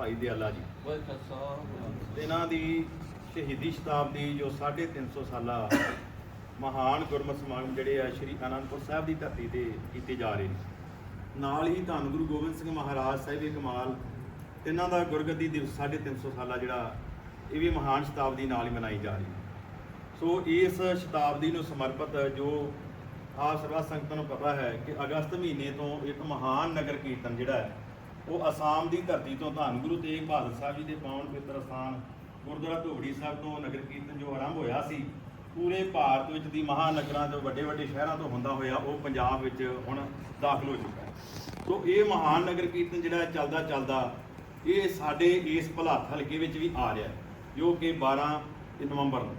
ਭਾਈ ਦਿਆਲਾ ਜੀ। ਤੇ ਇਹਨਾਂ ਦੀ ਸ਼ਹੀਦੀ ਸ਼ਤਾਬਦੀ ਜੋ 350 ਸਾਲਾ ਮਹਾਨ ਗੁਰਮਤਿ ਸਮਾਗਮ ਜਿਹੜੇ ਆ ਸ਼੍ਰੀ ਅਨੰਦਪੁਰ ਸਾਹਿਬ ਦੀ ਧਰਤੀ ਤੇ ਕੀਤੇ ਜਾ ਰਹੇ ਨੇ। ਨਾਲ ਹੀ ਧੰਨ ਗੁਰੂ ਗੋਬਿੰਦ ਸਿੰਘ ਮਹਾਰਾਜ ਸਾਹਿਬ ਕਮਾਲ, ਇਹਨਾਂ ਦਾ ਗੁਰਗੱਦੀ ਦਿਵਸ 350 ਸਾਲਾ ਜਿਹੜਾ, ਇਹ ਵੀ ਮਹਾਨ ਸ਼ਤਾਬਦੀ ਨਾਲ ਹੀ ਮਨਾਈ ਜਾ ਰਹੀ ਹੈ। ਸੋ ਇਸ ਸ਼ਤਾਬਦੀ ਨੂੰ ਸਮਰਪਿਤ ਜੋ ਆਪ ਸਰਵਾ ਸੰਗਤਾਂ ਨੂੰ ਪਤਾ ਹੈ ਕਿ ਅਗਸਤ ਮਹੀਨੇ ਤੋਂ ਇੱਕ ਮਹਾਨ ਨਗਰ ਕੀਰਤਨ ਜਿਹੜਾ ਹੈ ਉਹ ਅਸਾਮ ਦੀ ਧਰਤੀ ਤੋਂ ਧੰਨ ਗੁਰੂ ਤੇਗ ਬਹਾਦਰ ਸਾਹਿਬ ਜੀ ਦੇ ਪਾਵਨ ਪਵਿੱਤਰ ਸਥਾਨ ਗੁਰਦੁਆਰਾ ਧੋਬੜੀ ਸਾਹਿਬ ਤੋਂ ਨਗਰ ਕੀਰਤਨ ਜੋ ਆਰੰਭ ਹੋਇਆ ਸੀ, ਪੂਰੇ ਭਾਰਤ ਵਿੱਚ ਦੀ ਮਹਾਨਗਰਾਂ ਤੋਂ ਵੱਡੇ ਵੱਡੇ ਸ਼ਹਿਰਾਂ ਤੋਂ ਹੁੰਦਾ ਹੋਇਆ ਉਹ ਪੰਜਾਬ ਵਿੱਚ ਹੁਣ ਦਾਖਲ ਹੋ ਚੁੱਕਾ ਹੈ। ਸੋ ਇਹ ਮਹਾਨ ਨਗਰ ਕੀਰਤਨ ਜਿਹੜਾ ਚੱਲਦਾ ਚੱਲਦਾ ਇਹ ਸਾਡੇ ਇਸ ਭਲਾਤ ਹਲਕੇ ਵਿੱਚ ਵੀ ਆ ਰਿਹਾ ਜੋ ਕਿ 12 ਨਵੰਬਰ ਨੂੰ।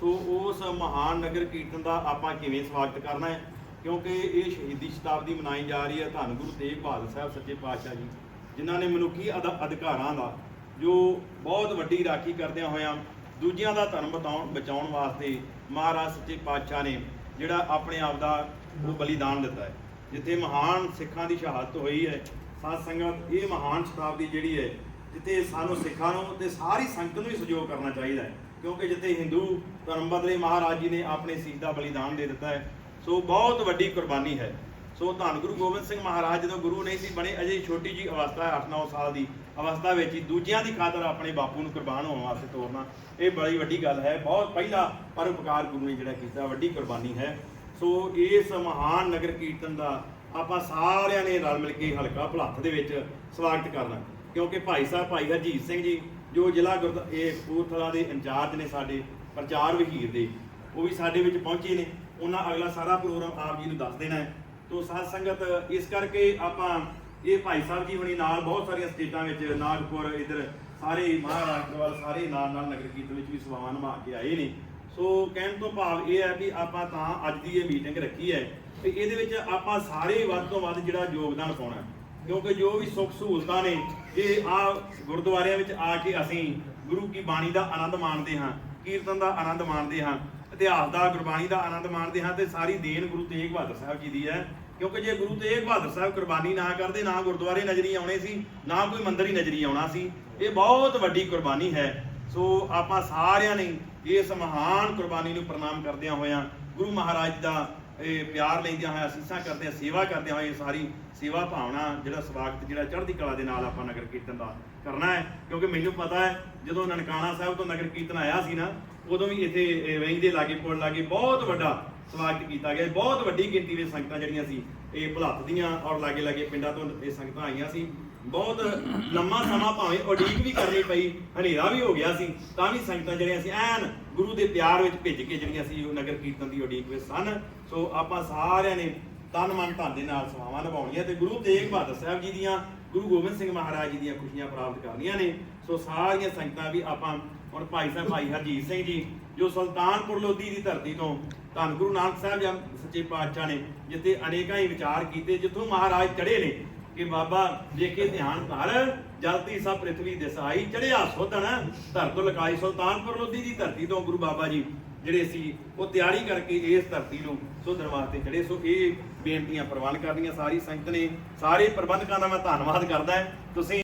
ਸੋ ਉਸ ਮਹਾਨ ਨਗਰ ਕੀਰਤਨ ਦਾ ਆਪਾਂ ਕਿਵੇਂ ਸਵਾਗਤ ਕਰਨਾ ਹੈ, ਕਿਉਂਕਿ ਇਹ ਸ਼ਹੀਦੀ ਸ਼ਤਾਬਦੀ ਮਨਾਈ ਜਾ ਰਹੀ ਹੈ ਧੰਨ ਗੁਰੂ ਤੇਗ ਬਹਾਦਰ ਸਾਹਿਬ ਸੱਚੇ ਪਾਤਸ਼ਾਹ ਜੀ ਜਿਨ੍ਹਾਂ ਨੇ ਮਨੁੱਖੀ ਅਧ- ਅਧਿਕਾਰਾਂ ਦਾ ਜੋ ਬਹੁਤ ਵੱਡੀ ਰਾਖੀ ਕਰਦਿਆਂ ਹੋਇਆਂ ਦੂਜਿਆਂ ਦਾ ਧਰਮ ਬਤਾਉਣ, ਬਚਾਉਣ ਵਾਸਤੇ ਮਹਾਰਾਜ ਸੱਚੇ ਪਾਤਸ਼ਾਹ ਨੇ ਜਿਹੜਾ ਆਪਣੇ ਆਪ ਦਾ ਉਹ ਬਲੀਦਾਨ ਦਿੱਤਾ ਹੈ। ਜਿੱਥੇ ਮਹਾਨ ਸਿੱਖਾਂ ਦੀ ਸ਼ਹਾਦਤ ਹੋਈ ਹੈ, ਸਾਧ ਸੰਗਤ ਇਹ ਮਹਾਨ ਸ਼ਤਾਬਦੀ ਜਿਹੜੀ ਹੈ, ਜਿੱਥੇ ਸਾਨੂੰ ਸਿੱਖਾਂ ਨੂੰ ਤੇ ਸਾਰੀ ਸੰਗਤ ਨੂੰ ਹੀ ਸਹਿਯੋਗ ਕਰਨਾ ਚਾਹੀਦਾ ਹੈ। ਕਿਉਂਕਿ ਜਿੱਥੇ ਹਿੰਦੂ ਧਰਮ ਬਦਲੇ ਮਹਾਰਾਜ ਜੀ ਨੇ ਆਪਣੇ ਸੀਸ ਦਾ ਬਲੀਦਾਨ ਦੇ ਦਿੱਤਾ ਹੈ, ਸੋ ਬਹੁਤ ਵੱਡੀ ਕੁਰਬਾਨੀ ਹੈ। ਸੋ ਧੰਨ ਗੁਰੂ ਗੋਬਿੰਦ ਸਿੰਘ ਮਹਾਰਾਜ, ਜਦੋਂ ਗੁਰੂ ਨਹੀਂ ਸੀ ਬਣੇ ਅਜੇ ਛੋਟੀ ਜੀ ਅਵਸਥਾ ਹੈ 8-9 ਸਾਲ ਦੀ ਅਵਸਥਾ ਵਿੱਚ ਹੀ ਦੂਜਿਆਂ ਦੀ ਖਾਤਰ ਆਪਣੇ ਬਾਪੂ ਨੂੰ ਕੁਰਬਾਨ ਹੋਣ ਵਾਸਤੇ ਤੋਰਨਾ, ਇਹ ਬੜੀ ਵੱਡੀ ਗੱਲ ਹੈ। ਬਹੁਤ ਪਹਿਲਾ ਪਰਉਪਕਾਰ ਗੁਰੂ ਨੇ ਜਿਹੜਾ ਕੀਤਾ, ਵੱਡੀ ਕੁਰਬਾਨੀ ਹੈ। ਸੋ ਇਸ ਮਹਾਨ ਨਗਰ ਕੀਰਤਨ ਦਾ ਆਪਾਂ ਸਾਰਿਆਂ ਨੇ ਰਲ ਮਿਲ ਕੇ ਹਲਕਾ ਭਲੱਥ ਦੇ ਵਿੱਚ ਸਵਾਗਤ ਕਰਨਾ, ਕਿਉਂਕਿ ਭਾਈ ਸਾਹਿਬ, ਭਾਈ ਹਰਜੀਤ ਸਿੰਘ ਜੀ, ਜੋ ਜ਼ਿਲ੍ਹਾ ਗੁਰਦ, ਇਹ ਕਪੂਰਥਲਾ ਦੇ ਇੰਚਾਰਜ ਨੇ ਸਾਡੇ ਪ੍ਰਚਾਰ ਵਹੀਰ ਦੇ, ਉਹ ਵੀ ਸਾਡੇ ਵਿੱਚ ਪਹੁੰਚੇ ਨੇ। ਉਹਨਾਂ ਅਗਲਾ ਸਾਰਾ ਪ੍ਰੋਗਰਾਮ ਆਪ ਜੀ ਨੂੰ ਦੱਸ ਦੇਣਾ ਹੈ। ਤੋਂ ਸਾਧ ਸੰਗਤ, ਇਸ ਕਰਕੇ ਆਪਾਂ ਇਹ ਭਾਈ ਸਾਹਿਬ ਜੀ ਹੁਣੀ ਨਾਲ ਬਹੁਤ ਸਾਰੀਆਂ ਸਟੇਟਾਂ ਵਿੱਚ ਨਾਗਪੁਰ ਇਧਰ ਸਾਰੇ ਮਹਾਰਾਸ਼ਟਰ ਵੱਲ ਸਾਰੇ ਨਾਲ ਨਾਲ ਨਗਰ ਕੀਰਤਨ ਵਿੱਚ ਵੀ ਸੇਵਾਵਾਂ ਨਿਭਾ ਕੇ ਆਏ ਨੇ। ਸੋ ਕਹਿਣ ਤੋਂ ਭਾਵ ਇਹ ਹੈ ਕਿ ਆਪਾਂ ਤਾਂ ਅੱਜ ਦੀ ਇਹ ਮੀਟਿੰਗ ਰੱਖੀ ਹੈ ਤੇ ਇਹਦੇ ਵਿੱਚ ਆਪਾਂ ਸਾਰੇ ਵੱਧ ਤੋਂ ਵੱਧ ਜਿਹੜਾ ਯੋਗਦਾਨ ਪਾਉਣਾ ਕਿਉਂਕਿ ਜੋ ਵੀ ਸੁੱਖ ਸਹੂਲਤਾਂ ਨੇ, ਇਹ ਆ ਗੁਰਦੁਆਰਿਆਂ ਵਿੱਚ ਆ ਕੇ ਅਸੀਂ ਗੁਰੂ ਕੀ ਬਾਣੀ ਦਾ ਆਨੰਦ ਮਾਣਦੇ ਹਾਂ, ਕੀਰਤਨ ਦਾ ਆਨੰਦ ਮਾਣਦੇ ਹਾਂ, ਇਤਿਹਾਸ ਦਾ, ਗੁਰਬਾਣੀ ਦਾ ਆਨੰਦ ਮਾਣਦੇ ਹਾਂ ਤੇ ਸਾਰੀ ਦੇਣ ਗੁਰੂ ਤੇਗ ਬਹਾਦਰ ਸਾਹਿਬ ਜੀ ਦੀ ਹੈ। ਕਿਉਂਕਿ ਜੇ ਗੁਰੂ ਤੇਗ ਬਹਾਦਰ ਸਾਹਿਬ ਕੁਰਬਾਨੀ ਨਾ ਕਰਦੇ, ਨਾ ਗੁਰਦੁਆਰੇ ਨਜ਼ਰੀ ਆਉਣੇ ਸੀ, ਨਾ ਕੋਈ ਮੰਦਿਰ ਹੀ ਨਜ਼ਰੀ ਆਉਣਾ ਸੀ, ਇਹ ਬਹੁਤ ਵੱਡੀ ਕੁਰਬਾਨੀ ਹੈ। ਸੋ ਆਪਾਂ ਸਾਰਿਆਂ ਨੇ ਇਸ ਮਹਾਨ ਕੁਰਬਾਨੀ ਨੂੰ ਪ੍ਰਣਾਮ ਕਰਦਿਆਂ ਹੋਇਆਂ, ਗੁਰੂ ਮਹਾਰਾਜ ਦਾ ਇਹ ਪਿਆਰ ਲੈਂਦਿਆਂ ਹੋਇਆਂ, ਅਸੀਸਾਂ ਕਰਦਿਆਂ, ਸੇਵਾ ਕਰਦਿਆਂ ਹੋਇਆਂ ਸਾਰੀ ਸੇਵਾ ਭਾਵਨਾ, ਜਿਹੜਾ ਸਵਾਗਤ, ਜਿਹੜਾ ਚੜ੍ਹਦੀ ਕਲਾ ਦੇ ਨਾਲ ਆਪਾਂ ਨਗਰ ਕੀਰਤਨ ਦਾ ਕਰਨਾ ਹੈ। ਕਿਉਂਕਿ ਮੈਨੂੰ ਪਤਾ ਹੈ, ਜਦੋਂ ਨਨਕਾਣਾ ਸਾਹਿਬ ਤੋਂ ਨਗਰ ਕੀਰਤਨ ਆਇਆ ਸੀ ਨਾ, ਉਦੋਂ ਵੀ ਇੱਥੇ ਇਹ ਵੈਂ ਦੇ ਲਾਗੇ, ਪੁਲ ਲਾਗੇ ਬਹੁਤ ਵੱਡਾ ਸਵਾਗਤ ਕੀਤਾ ਗਿਆ। ਬਹੁਤ ਵੱਡੀ ਗਿਣਤੀ ਵਿੱਚ ਸੰਗਤਾਂ ਜਿਹੜੀਆਂ ਸੀ, ਇਹ ਭੁਲੱਥ ਦੀਆਂ ਔਰ ਲਾਗੇ ਲਾਗੇ ਪਿੰਡਾਂ ਤੋਂ ਇਹ ਸੰਗਤਾਂ ਆਈਆਂ ਸੀ। ਬਹੁਤ ਲੰਮਾ ਸਮਾਂ ਭਾਵੇਂ ਉਡੀਕ ਵੀ ਕਰਨੀ ਪਈ, ਹਨੇਰਾ ਵੀ ਹੋ ਗਿਆ ਸੀ, ਤਾਂ ਵੀ ਸੰਗਤਾਂ ਜਿਹੜੀਆਂ ਸੀ, ਐਨ ਗੁਰੂ ਦੇ ਪਿਆਰ ਵਿੱਚ ਭਿੱਜ ਕੇ ਜਿਹੜੀਆਂ ਸੀ, ਉਹ ਨਗਰ ਕੀਰਤਨ ਦੀ ਉਡੀਕ ਵਿੱਚ ਸਨ। ਸੋ ਆਪਾਂ ਸਾਰਿਆਂ ਨੇ ਤਨ ਮਨ ਧਨ ਦੇ ਨਾਲ ਸੇਵਾਵਾਂ ਨਿਭਾਉਣੀਆਂ ਤੇ ਗੁਰੂ ਤੇਗ ਬਹਾਦਰ ਸਾਹਿਬ ਜੀ ਦੀਆਂ ਗੁਰੂ ਗੋਬਿੰਦ ਸਿੰਘ ਮਹਾਰਾਜ ਦੀਆਂ ਖੁਸ਼ੀਆਂ ਪ੍ਰਾਪਤ ਕਰਨੀਆਂ ਨੇ। ਸੋ ਸਾਰੀਆਂ ਸੰਗਤਾਂ ਵੀ ਆਪਾਂ ਹੁਣ ਭਾਈ ਸਾਹਿਬ, ਭਾਈ ਹਰਜੀਤ ਸਿੰਘ ਜੀ, ਜੋ ਸੁਲਤਾਨਪੁਰ ਲੋਧੀ ਦੀ ਧਰਤੀ ਤੋਂ ਧੰਨ ਗੁਰੂ ਨਾਨਕ ਸਾਹਿਬ ਜਾਂ ਸੱਚੇ ਪਾਤਸ਼ਾਹ ਨੇ, ਜਿੱਥੇ ਅਨੇਕਾਂ ਹੀ ਵਿਚਾਰ ਕੀਤੇ, ਜਿੱਥੋਂ ਮਹਾਰਾਜ ਚੜੇ ਨੇ ਕਿ ਬਾਬਾ ਦੇਖੇ ਧਿਆਨ ਧਰ ਜਲਤੀ ਸਭ ਪ੍ਰਿਥਵੀ ਦਿਸਾਈ ਚੜਿਆ ਸੋਧਣ ਧਰ ਤੋਂ ਲਕਾਈ ਸੁਲਤਾਨਪੁਰ ਲੋਧੀ ਦੀ ਧਰਤੀ ਤੋਂ ਗੁਰੂ ਬਾਬਾ ਜੀ। ਜਿਹੜੇ ਸੀ, ਉਹ ਤਿਆਰੀ ਕਰਕੇ ਇਸ ਧਰਤੀ ਨੂੰ ਸੋ ਦਰਬਾਰ 'ਤੇ ਚੜੇ ਸੋ ਇਹ ਬੇਨਤੀਆਂ ਪ੍ਰਵਾਨ ਕਰਨੀਆਂ। ਸਾਰੀ ਸੰਗਤ ਨੇ ਸਾਰੇ ਪ੍ਰਬੰਧਕਾਂ ਦਾ ਮੈਂ ਧੰਨਵਾਦ ਕਰਦਾ। ਤੁਸੀਂ